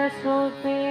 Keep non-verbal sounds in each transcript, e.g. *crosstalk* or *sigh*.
सोपे नाम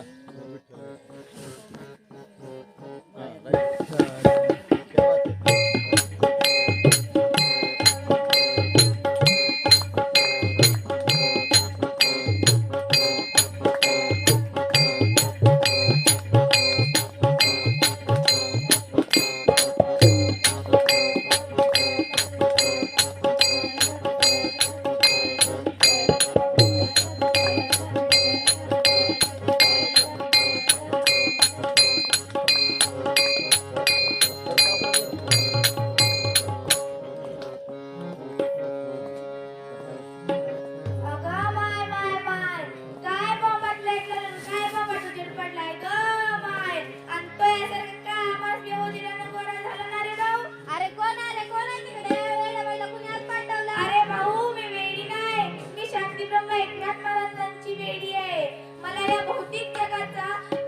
Yeah. *laughs* भक्तिप्रभू एकनाथ महाराजांची वेळी आहे. मला या भौतिक जगाचा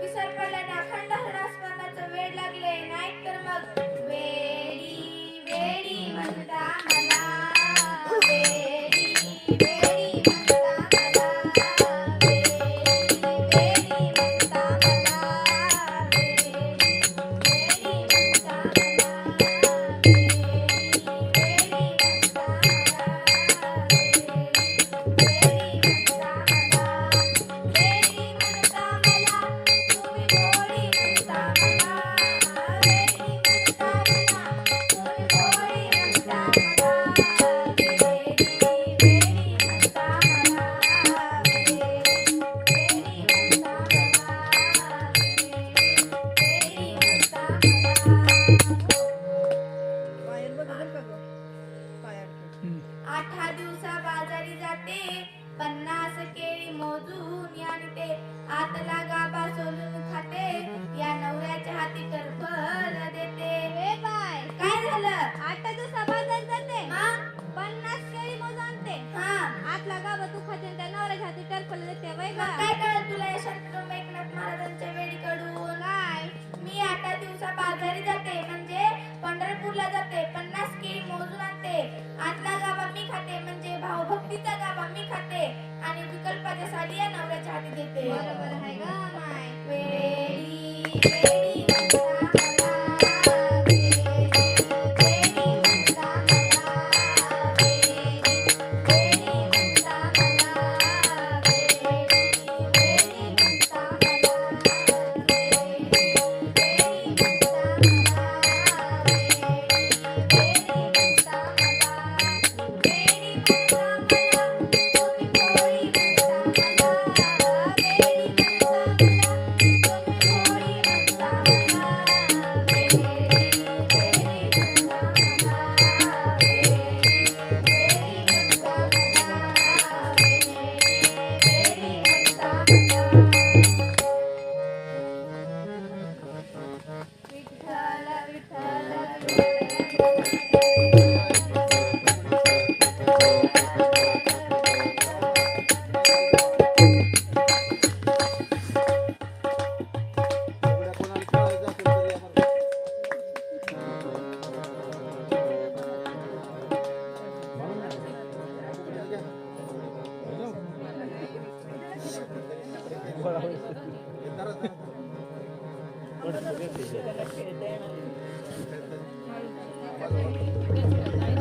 Thank you. Gracias.